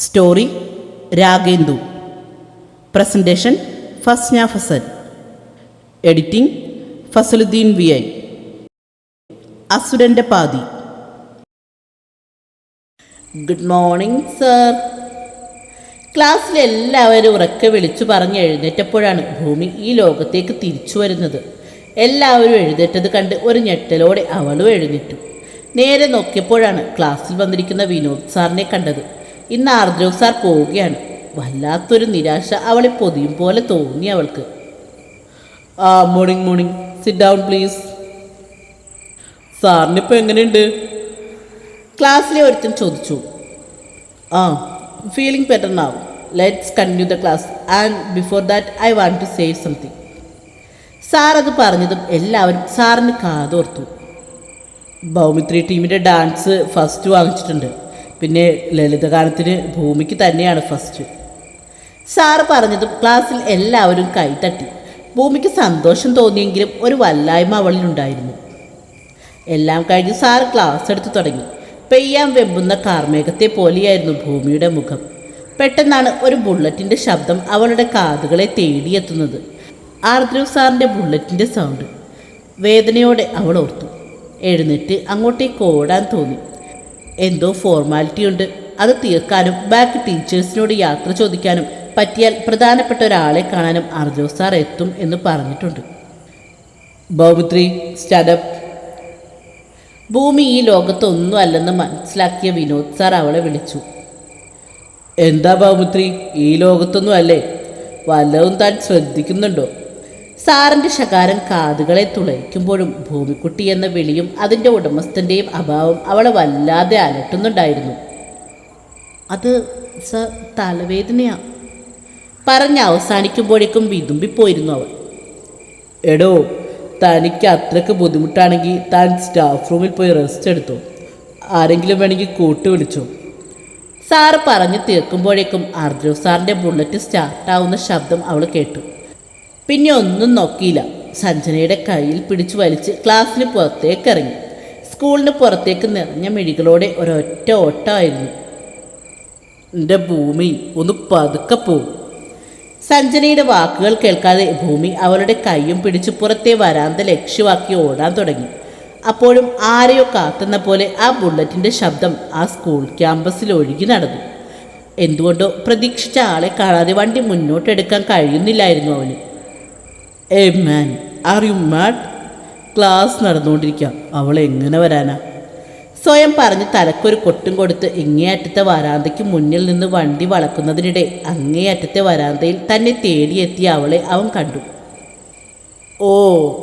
Story Ragendu. Presentation Fasna Fasal. Editing Fasaluddin V I. അസുരന്റെ പാതി. Good morning sir. ക്ലാസ്സിലെല്ലാവരും ഉറക്കെ വിളിച്ചു പറഞ്ഞ് എഴുന്നേറ്റപ്പോഴാണ് ഭൂമി ഈ ലോകത്തേക്ക് തിരിച്ചു വരുന്നത്. എല്ലാവരും എഴുന്നേറ്റത് കണ്ട് ഒരു ഞെട്ടലോടെ അവളും എഴുന്നേറ്റു. നേരെ നോക്കിയപ്പോഴാണ് ക്ലാസ്സിൽ വന്നിരിക്കുന്ന വിനോദ് സാറിനെ കണ്ടത്. ഇന്ന് ആർദ്രവ് സാർ പോവുകയാണ്. വല്ലാത്തൊരു നിരാശ അവളെ പൊതിയും പോലെ തോന്നി അവൾക്ക്. ആ morning morning sit down please സാറിനിപ്പോൾ എങ്ങനെയുണ്ട്? ക്ലാസ്സിലെ ഒരുത്തൻ ചോദിച്ചു. ആ feeling better now let's continue the class and before that I want to say something sir അത് പറഞ്ഞതും എല്ലാവരും സാറിന് കാതോർത്തു. ഭൗമിത്രി ടീമിന്റെ ഡാൻസ് ഫസ്റ്റ് വാങ്ങിച്ചിട്ടുണ്ട്. പിന്നെ ലളിതഗാനത്തിന് ഭൂമിക്ക് തന്നെയാണ് ഫസ്റ്റ് സാറ് പറഞ്ഞതും ക്ലാസ്സിൽ എല്ലാവരും കൈതട്ടി. ഭൂമിക്ക് സന്തോഷം തോന്നിയെങ്കിലും ഒരു വല്ലായ്മ അവളിലുണ്ടായിരുന്നു എല്ലാം കഴിഞ്ഞ് സാർ ക്ലാസ് എടുത്തു തുടങ്ങി. പെയ്യാൻ വെമ്പുന്ന കാർമേഘത്തെ പോലെയായിരുന്നു ഭൂമിയുടെ മുഖം. പെട്ടെന്നാണ് ഒരു ബുള്ളറ്റിന്റെ ശബ്ദം അവളുടെ കാതുകളെ തേടിയെത്തുന്നത്. ആർദ്രവ് സാറിന്റെ ബുള്ളറ്റിന്റെ സൗണ്ട് വേദനയോടെ അവൾ ഓർത്തു. എഴുന്നേറ്റ് അങ്ങോട്ടേക്ക് ഓടാൻ തോന്നി. എന്തോ ഫോർമാലിറ്റി ഉണ്ട്. അത് തീർക്കാനും ബാക്ക് ടീച്ചേഴ്സിനോട് യാത്ര ചോദിക്കാനും പറ്റിയാൽ പ്രധാനപ്പെട്ട ഒരാളെ കാണാനും അർജോ സാർ എത്തും എന്ന് പറഞ്ഞിട്ടുണ്ട്. ഭൗമിത്രി സ്റ്റാൻഡപ്പ് ഭൂമി ഈ ലോകത്തൊന്നും അല്ലെന്ന് മനസ്സിലാക്കിയ വിനോദ് സാർ അവളെ വിളിച്ചു. എന്താ ബൗമിത്രി ഈ ലോകത്തൊന്നും അല്ലേ? വല്ലതും താൻ ശ്രദ്ധിക്കുന്നുണ്ടോ? സാറിന്റെ ശകാരം കാതുകളെ തുളയ്ക്കുമ്പോഴും ഭൂമിക്കുട്ടി എന്ന വിളിയും അതിന്റെ ഉടമസ്ഥന്റെയും അഭാവം അവളെ വല്ലാതെ അലട്ടുന്നുണ്ടായിരുന്നു. അത് സർ തലവേദനയാ. പറഞ്ഞ് അവസാനിക്കുമ്പോഴേക്കും വിതുമ്പിപ്പോയിരുന്നു അവൾ. എടോ തനിക്ക് അത്രയ്ക്ക് ബുദ്ധിമുട്ടാണെങ്കിൽ താൻ സ്റ്റാഫ് റൂമിൽ പോയി റെസ്റ്റ് എടുത്തു. ആരെങ്കിലും വേണമെങ്കിൽ കൂട്ടു വിളിച്ചു. സാറ് പറഞ്ഞു തീർക്കുമ്പോഴേക്കും അർജുൻ സാറിന്റെ ബുള്ളറ്റ് സ്റ്റാർട്ടാവുന്ന ശബ്ദം അവൾ കേട്ടു. പിന്നെ ഒന്നും നോക്കിയില്ല. സഞ്ജനയുടെ കയ്യിൽ പിടിച്ചു വലിച്ച് ക്ലാസ്സിന് പുറത്തേക്ക് ഇറങ്ങി. സ്കൂളിന് പുറത്തേക്ക് നിറഞ്ഞ മിഴികളോടെ ഒരൊറ്റ ഓട്ടമായിരുന്നു. എന്റെ ഭൂമി ഒന്ന് പതുക്കെ പോകും സഞ്ജനയുടെ വാക്കുകൾ കേൾക്കാതെ ഭൂമി അവളുടെ കൈയും പിടിച്ച് പുറത്തെ വരാന്ത ലക്ഷ്യമാക്കി ഓടാൻ തുടങ്ങി. അപ്പോഴും ആരെയോ കാത്തുന്ന പോലെ ആ ബുള്ളറ്റിന്റെ ശബ്ദം ആ സ്കൂൾ ക്യാമ്പസിൽ ഒഴുകി നടന്നു. എന്തുകൊണ്ടോ പ്രതീക്ഷിച്ച ആളെ കാണാതെ വണ്ടി മുന്നോട്ടെടുക്കാൻ കഴിയുന്നില്ലായിരുന്നു അവന്. A man are you mad class നടന്നുകൊണ്ടിരിക്കുക അവൾ എങ്ങനെ വരാനാ? സ്വയം പറഞ്ഞ് തലക്കൊരു കൊട്ടും കൊടുത്ത് ഇങ്ങേയറ്റത്തെ വരാന്തയ്ക്ക് മുന്നിൽ നിന്ന് വണ്ടി വളക്കുന്നതിനിടെ അങ്ങേയറ്റത്തെ വരാന്തയിൽ തന്നെ തേടിയെത്തിയ അവളെ അവൻ കണ്ടു. ഓ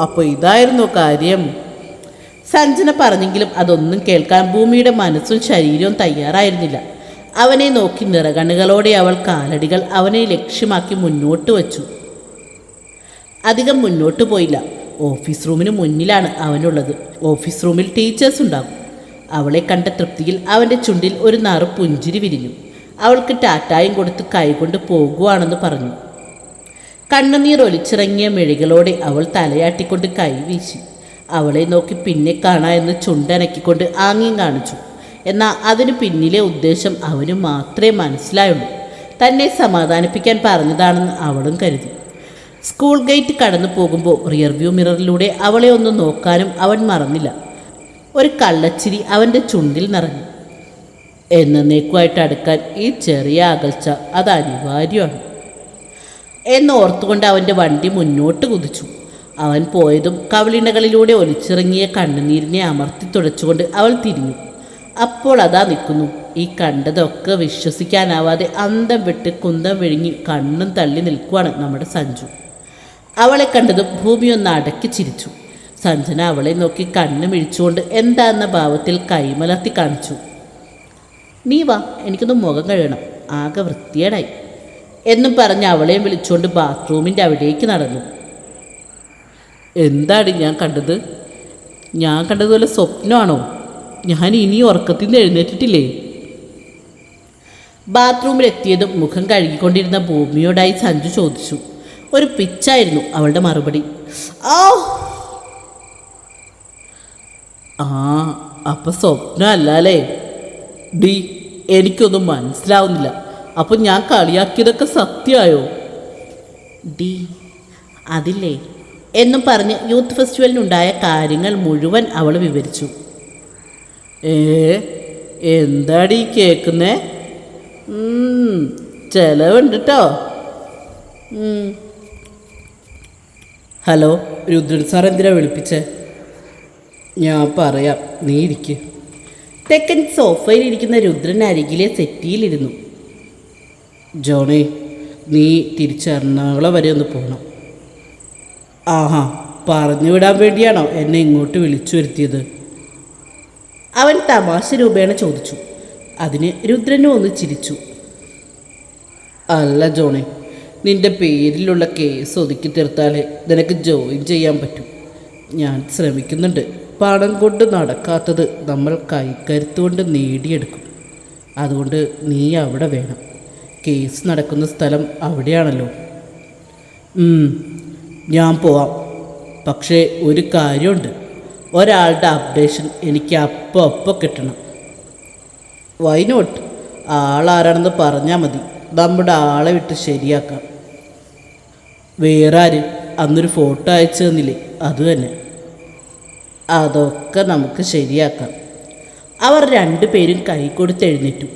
അപ്പോൾ ഇതായിരുന്നു കാര്യം. സഞ്ജന പറഞ്ഞെങ്കിലും അതൊന്നും കേൾക്കാൻ ഭൂമിയുടെ മനസ്സും ശരീരവും തയ്യാറായിരുന്നില്ല. അവനെ നോക്കി നിറകണ്ണുകളോടെ അവൾ കാലടികൾ അവനെ ലക്ഷ്യമാക്കി മുന്നോട്ട് വച്ചു. അധികം മുന്നോട്ട് പോയില്ല. ഓഫീസ് റൂമിന് മുന്നിലാണ് അവനുള്ളത്. ഓഫീസ് റൂമിൽ ടീച്ചേഴ്സ് ഉണ്ടാകും. അവളെ കണ്ട തൃപ്തിയിൽ അവന്റെ ചുണ്ടിൽ ഒരു നറു പുഞ്ചിരി വിരിഞ്ഞു. അവൾക്ക് ടാറ്റായും കൊടുത്ത് കൈകൊണ്ട് പോകുവാണെന്ന് പറഞ്ഞു. കണ്ണുനീർ ഒലിച്ചിറങ്ങിയ മെഴികളോടെ അവൾ തലയാട്ടിക്കൊണ്ട് കൈവീശി അവളെ നോക്കി പിന്നെ കാണാ എന്ന് ചുണ്ടനക്കിക്കൊണ്ട് ആംഗ്യം കാണിച്ചു. എന്നാൽ അതിന് പിന്നിലെ ഉദ്ദേശം അവന് മാത്രമേ മനസ്സിലായുള്ളൂ. തന്നെ സമാധാനിപ്പിക്കാൻ പറഞ്ഞതാണെന്ന് അവളും കരുതി. സ്കൂൾ ഗേറ്റ് കടന്നു പോകുമ്പോൾ റിയർവ്യൂ മിററിലൂടെ അവളെ ഒന്ന് നോക്കാനും അവൻ മറന്നില്ല. ഒരു കള്ളച്ചിരി അവന്റെ ചുണ്ടിൽ നിറഞ്ഞു. എന്നേക്കുമായിട്ട് അടുക്കാൻ ഈ ചെറിയ അകൽച്ച അത് അനിവാര്യമാണ്. എന്നോർത്തുകൊണ്ട് അവന്റെ വണ്ടി മുന്നോട്ട് കുതിച്ചു. അവൻ പോയതും കവളിണകളിലൂടെ ഒലിച്ചിറങ്ങിയ കണ്ണുനീരിനെ അമർത്തി തുടച്ചുകൊണ്ട് അവൾ തിരിഞ്ഞു. അപ്പോൾ അതാ നിൽക്കുന്നു. ഈ കണ്ടതൊക്കെ വിശ്വസിക്കാനാവാതെ അന്തം വിട്ട് കുന്തം വിഴുങ്ങി കണ്ണും തള്ളി നിൽക്കുവാണ് നമ്മുടെ സഞ്ജു. അവളെ കണ്ടതും ഭൂമിയൊന്ന് അടക്കി ചിരിച്ചു. സഞ്ജന അവളെ നോക്കി കണ്ണ് മിഴിച്ചുകൊണ്ട് എന്താന്ന ഭാവത്തിൽ കൈമലർത്തി കാണിച്ചു. നീ വാ എനിക്കൊന്ന് മുഖം കഴുകണം. ആകെ വൃത്തിയേടായി എന്നും പറഞ്ഞ് അവളെയും വിളിച്ചുകൊണ്ട് ബാത്റൂമിന്റെ അവിടേക്ക് നടന്നു. എന്താണ് ഞാൻ കണ്ടത്? ഞാൻ കണ്ടതുപോലെ സ്വപ്നമാണോ? ഞാൻ ഇനി ഉറക്കത്തിൽ നിന്ന് എഴുന്നേറ്റിട്ടില്ലേ? ബാത്റൂമിലെത്തിയതും മുഖം കഴുകിക്കൊണ്ടിരുന്ന ഭൂമിയോടായി സഞ്ജു ചോദിച്ചു. ഒരു പിച്ചായിരുന്നു അവളുടെ മറുപടി. ആ. ആ അപ്പം സ്വപ്നം അല്ലേ ഡി എനിക്കൊന്നും മനസ്സിലാവുന്നില്ല. അപ്പം ഞാൻ കളിയാക്കിയതൊക്കെ സത്യമായോ? ഡി അതില്ലേ? എന്നും പറഞ്ഞ് യൂത്ത് ഫെസ്റ്റിവലിനുണ്ടായ കാര്യങ്ങൾ മുഴുവൻ അവൾ വിവരിച്ചു. ഏ എന്താടി കേൾക്കുന്നേ ചെലവുണ്ട് കേട്ടോ ഹലോ രുദ്രൻ സാർ എന്തിനാ വിളിപ്പിച്ചേ? ഞാൻ പറയാം നീ ഇരിക്ക്. തെക്കൻ സോഫയിൽ ഇരിക്കുന്ന രുദ്രൻ അരികിലെ സെറ്റിയിലിരുന്നു. ജോണി നീ തിരിച്ച് എറണാകുളം വരെ ഒന്ന് പോകണം ആഹാ പറഞ്ഞു വിടാൻ വേണ്ടിയാണോ എന്നെ ഇങ്ങോട്ട് വിളിച്ചു വരുത്തിയത്? അവൻ തമാശ രൂപേണ ചോദിച്ചു. അതിന് രുദ്രനും ഒന്ന് ചിരിച്ചു. അല്ല ജോണി നിന്റെ പേരിലുള്ള കേസ് ഒതുക്കി തീർത്താലേ നിനക്ക് ജോയിൻ ചെയ്യാൻ പറ്റും. ഞാൻ ശ്രമിക്കുന്നുണ്ട്. പണം കൊണ്ട് നടക്കാത്തത് നമ്മൾ കൈക്കരുത്തുകൊണ്ട് നേടിയെടുക്കും. അതുകൊണ്ട് നീ അവിടെ വേണം. കേസ് നടക്കുന്ന സ്ഥലം അവിടെയാണല്ലോ. ഞാൻ പോവാം. പക്ഷേ ഒരു കാര്യമുണ്ട്. ഒരാളുടെ അപ്ഡേഷൻ എനിക്ക് അപ്പം അപ്പം കിട്ടണം. വൈ നോട്ട് ആളാരാണെന്ന് പറഞ്ഞാൽ മതി. നമ്മുടെ ആളെ വിട്ട് ശരിയാക്കാം. വേറെ ആര് അന്നൊരു ഫോട്ടോ അയച്ചു തന്നില്ലേ? അത് തന്നെ. അതൊക്കെ നമുക്ക് ശരിയാക്കാം. അവർ രണ്ടുപേരും കൈ കൊടുത്ത് എഴുന്നേറ്റു.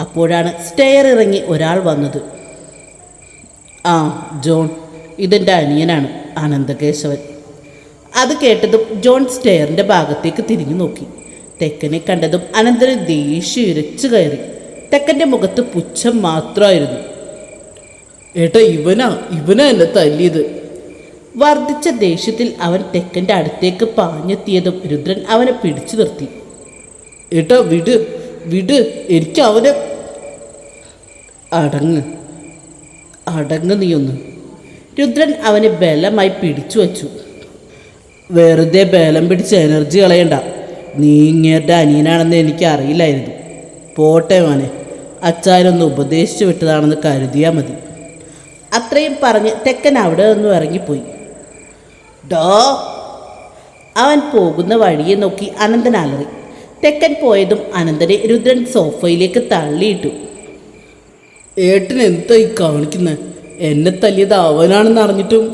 അപ്പോഴാണ് സ്റ്റെയർ ഇറങ്ങി ഒരാൾ വന്നത്. ആ ജോൺ. ഇതെന്റെ അനിയനാണ് അനന്തകേശവൻ. അത് കേട്ടതും ജോൺ സ്റ്റെയറിന്റെ ഭാഗത്തേക്ക് തിരിഞ്ഞു നോക്കി. തെക്കനെ കണ്ടതും അനന്തരം ദേഷ്യം ഇരച്ചു കയറി. തെക്കന്റെ മുഖത്ത് പുച്ഛം മാത്രമായിരുന്നു ഏട്ടാ ഇവനാ ഇവനാ എന്നെ തല്ലിയത്. വർദ്ധിച്ച ദേഷ്യത്തിൽ അവൻ തെക്കന്റെ അടുത്തേക്ക് പാഞ്ഞെത്തിയതും രുദ്രൻ അവനെ പിടിച്ചു നിർത്തി. ഏട്ടാ വിട് വിട് എനിക്ക് അവനെ അടങ്ങ് അടങ്ങ് നീയൊന്ന് രുദ്രൻ അവനെ ബലമായി പിടിച്ചു വച്ചു. വെറുതെ ബലം പിടിച്ച് എനർജി കളയണ്ട. നീ ഇങ്ങേരുടെ അനിയനാണെന്ന് എനിക്ക് അറിയില്ലായിരുന്നു പോട്ടെ മോനെ. അച്ചാരൊന്ന് ഉപദേശിച്ചു വിട്ടതാണെന്ന് കരുതിയാൽ മതി. അത്രയും പറഞ്ഞ് തെക്കൻ അവിടെ നിന്നും ഇറങ്ങിപ്പോയി. ഡോ അവൻ പോകുന്ന വഴിയെ നോക്കി അനന്തൻ അലറി. തെക്കൻ പോയതും അനന്തനെ രുദ്രൻ സോഫയിലേക്ക് തള്ളിയിട്ടു. ഏട്ടൻ എന്താ ഈ കാണിക്കുന്നത് എന്നെ തല്ലിയത് അവനാണെന്ന് അറിഞ്ഞിട്ടും?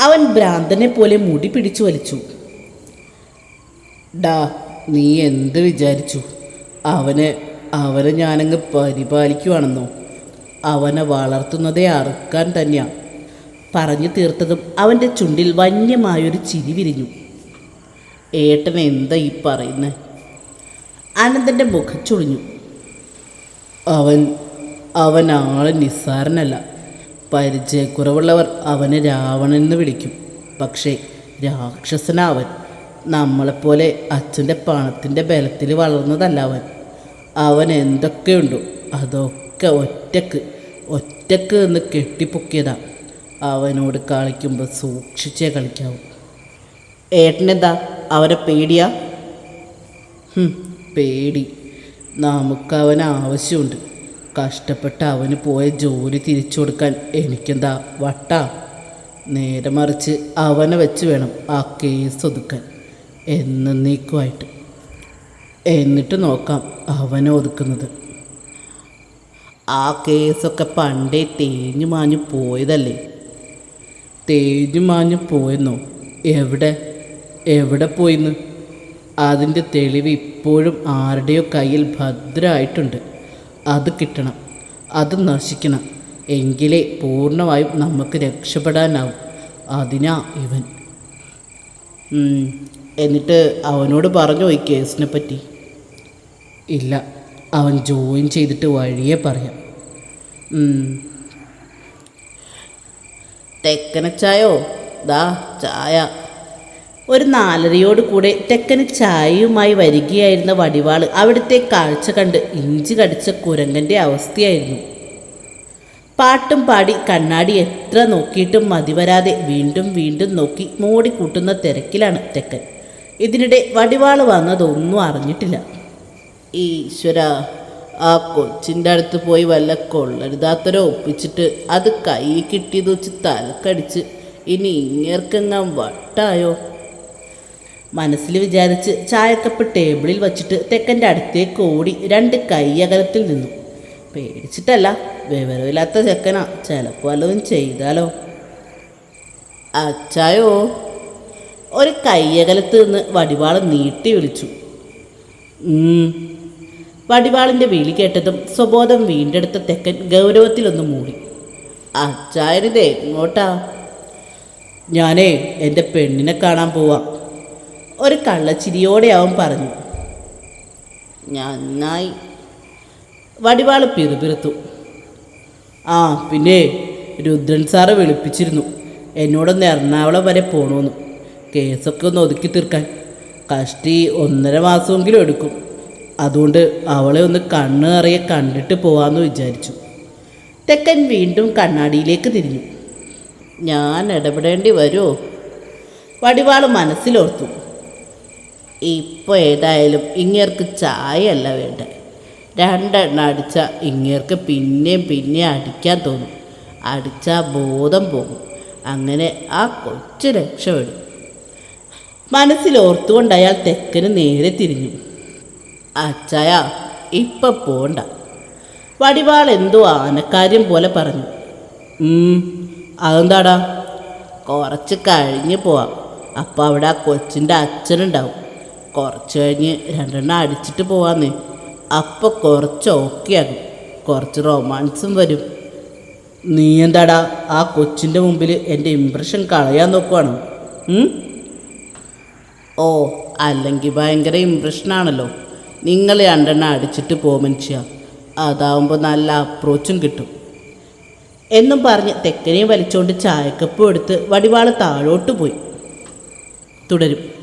അവൻ ഭ്രാന്തനെ പോലെ മുടി പിടിച്ചു വലിച്ചു. ഡാ നീ എന്ത് വിചാരിച്ചു? അവനെ അവനെ ഞാനങ്ങ് പരിപാലിക്കുവാണെന്നോ? അവനെ വളർത്തുന്നതേ അറുക്കാൻ തന്നെയാണ് പറഞ്ഞു തീർത്തതും അവന്റെ ചുണ്ടിൽ വന്യമായൊരു ചിരി വിരിഞ്ഞു. ഏട്ടൻ എന്താ ഈ പറയുന്നത് ആനന്ദന്റെ മുഖം ചുളിഞ്ഞു. അവൻ അവൻ ആൾ നിസ്സാരനല്ല. പരിചയക്കുറവുള്ളവർ അവനെ രാവണൻ എന്ന് വിളിക്കും. പക്ഷേ രാക്ഷസനാവൻ നമ്മളെപ്പോലെ അച്ഛന്റെ പണത്തിന്റെ ബലത്തിൽ വളർന്നതല്ല അവൻ. അവൻ എന്തൊക്കെയുണ്ടോ അതൊക്കെ ഒറ്റയ്ക്ക് ഒറ്റയ്ക്ക് എന്ന് കെട്ടിപ്പൊക്കിയതാ. അവനോട് കളിക്കുമ്പോൾ സൂക്ഷിച്ചേ കളിക്കാവൂ. ഏട്ടനെന്താ? അവനെ പേടിയാ? പേടി പേടി. അവൻ ആവശ്യമുണ്ട്. കഷ്ടപ്പെട്ട് അവന് പോയ ജോലി തിരിച്ചു കൊടുക്കാൻ എനിക്കെന്താ വട്ട? നേരെ മറിച്ച് അവനെ വെച്ച് വേണം ആ കേസ് ഒതുക്കാൻ. എന്നേക്കുമായിട്ട് എന്നിട്ട് നോക്കാം അവനെ ഒതുക്കുന്നത്. ആ കേസൊക്കെ പണ്ടേ തേഞ്ഞു മാഞ്ഞു പോയതല്ലേ? തേഞ്ഞു മാഞ്ഞു പോയെന്നോ? എവിടെ? എവിടെ പോയിന്ന്? അതിന്റെ തെളിവ് ഇപ്പോഴും ആരുടെയോ കയ്യിൽ ഭദ്രമായിട്ടുണ്ട് അത് കിട്ടണം. അത് നശിക്കണം. എങ്കിലേ പൂർണമായും നമുക്ക് രക്ഷപ്പെടാനാവും. അതിനാ ഇവൻ. എന്നിട്ട് അവനോട് പറഞ്ഞോ ഈ കേസിനെ പറ്റി? ഇല്ല. അവൻ ജോയിൻ ചെയ്തിട്ട് വഴിയെ പറയാം. തെക്കന ചായോ? ദാ ചായ. ഒരു നാലരയോട് കൂടെ തെക്കന് ചായയുമായി വരികയായിരുന്ന വടിവാൾ അവിടുത്തെ കാഴ്ച കണ്ട് ഇഞ്ചി കടിച്ച കുരങ്ങന്റെ അവസ്ഥയായിരുന്നു. പാട്ടും പാടി കണ്ണാടി എത്ര നോക്കിയിട്ടും മതിവരാതെ വീണ്ടും വീണ്ടും നോക്കി മൂടിക്കൂട്ടുന്ന തിരക്കിലാണ് തെക്കൻ. ഇതിനിടെ വടിവാൾ വന്നതൊന്നും അറിഞ്ഞിട്ടില്ല. ഈശ്വര ആ കൊച്ചിന്റെ അടുത്ത് പോയി വല്ല കൊള്ളരുതാത്തരോ ഒപ്പിച്ചിട്ട് അത് കൈ കിട്ടിയത് വെച്ച് തലക്കടിച്ച് ഇനി ഇങ്ങേർക്കെങ്ങാൻ വട്ടായോ? മനസ്സിൽ വിചാരിച്ച് ചായക്കപ്പ് ടേബിളിൽ വച്ചിട്ട് തെക്കന്റെ അടുത്തേക്ക് ഓടി രണ്ട് കൈ അകലത്തിൽ നിന്നു. പേടിച്ചിട്ടല്ല വിവരമില്ലാത്ത ചെക്കനാ. ചിലപ്പോൾ വല്ലതും ചെയ്താലോ. അച്ചായോ ഒരു കയ്യകലത്ത് നിന്ന് വടിവാൾ നീട്ടി വിളിച്ചു. വടിവാളിന്റെ വിളി കേട്ടതും സ്വബോധം വീണ്ടെടുത്ത തെക്കൻ ഗൗരവത്തിലൊന്ന് മൂടി. അച്ചായനിത് എങ്ങോട്ടാ ഞാനേ എന്റെ പെണ്ണിനെ കാണാൻ പോവാം. ഒരു കള്ളച്ചിരിയോടെ അവൻ പറഞ്ഞു. നന്നായി. വടിവാൾ പിറുപിറുത്തു ആ പിന്നെ രുദ്രൻ സാറ് വിളിപ്പിച്ചിരുന്നു. എന്നോടൊന്ന് എറണാകുളം വരെ പോകണമെന്ന് കേസൊക്കെ ഒന്ന് ഒതുക്കി തീർക്കാൻ. കഷ്ടി ഒന്നര മാസമെങ്കിലും എടുക്കും. അതുകൊണ്ട് അവളെ ഒന്ന് കണ്ണ് നിറയെ കണ്ടിട്ട് പോവാമെന്ന് വിചാരിച്ചു. തെക്കൻ വീണ്ടും കണ്ണാടിയിലേക്ക് തിരിഞ്ഞു. ഞാൻ ഇടപെടേണ്ടി വരുമോ വടിവാൾ മനസ്സിലോർത്തു. ഇപ്പോൾ ഏതായാലും ഇങ്ങേർക്ക് ചായയല്ല വേണ്ട. രണ്ടെണ്ണം അടിച്ചാൽ ഇങ്ങേർക്ക് പിന്നെയും പിന്നെയും അടിക്കാൻ തോന്നും. അടിച്ചാൽ ബോധം പോകും. അങ്ങനെ ആ കൊച്ചു രക്ഷപ്പെടും. മനസ്സിലോർത്തുകൊണ്ട് അയാൾ തെക്കന് നേരെ തിരിഞ്ഞു. അച്ചായ ഇപ്പം പോണ്ട. വടിവാൾ എന്തോ ആനക്കാര്യം പോലെ പറഞ്ഞു. "ഉം, അതെന്താടാ? കുറച്ച് കഴിഞ്ഞ് പോവാം. അപ്പം അവിടെ ആ കൊച്ചിന്റെ അച്ഛനുണ്ടാവും. കുറച്ച് കഴിഞ്ഞ് രണ്ടെണ്ണം അടിച്ചിട്ട് പോവാന്നേ. അപ്പം കുറച്ച് ഓക്കെ ആകും. കുറച്ച് റൊമാൻസും വരും. നീ എന്താടാ ആ കൊച്ചിന്റെ മുമ്പിൽ എന്റെ ഇമ്പ്രഷൻ കളയാൻ നോക്കുവാണ്? ഓ അല്ലെങ്കിൽ ഭയങ്കര ഇമ്പ്രഷനാണല്ലോ നിങ്ങൾ രണ്ടെണ്ണം അടിച്ചിട്ട് പോ മനുഷ്യ. അതാവുമ്പോൾ നല്ല അപ്രോച്ചും കിട്ടും. എന്നും പറഞ്ഞ് തെക്കനെയും വലിച്ചുകൊണ്ട് ചായക്കപ്പും എടുത്ത് വടിവാൾ താഴോട്ട് പോയി. തുടരും.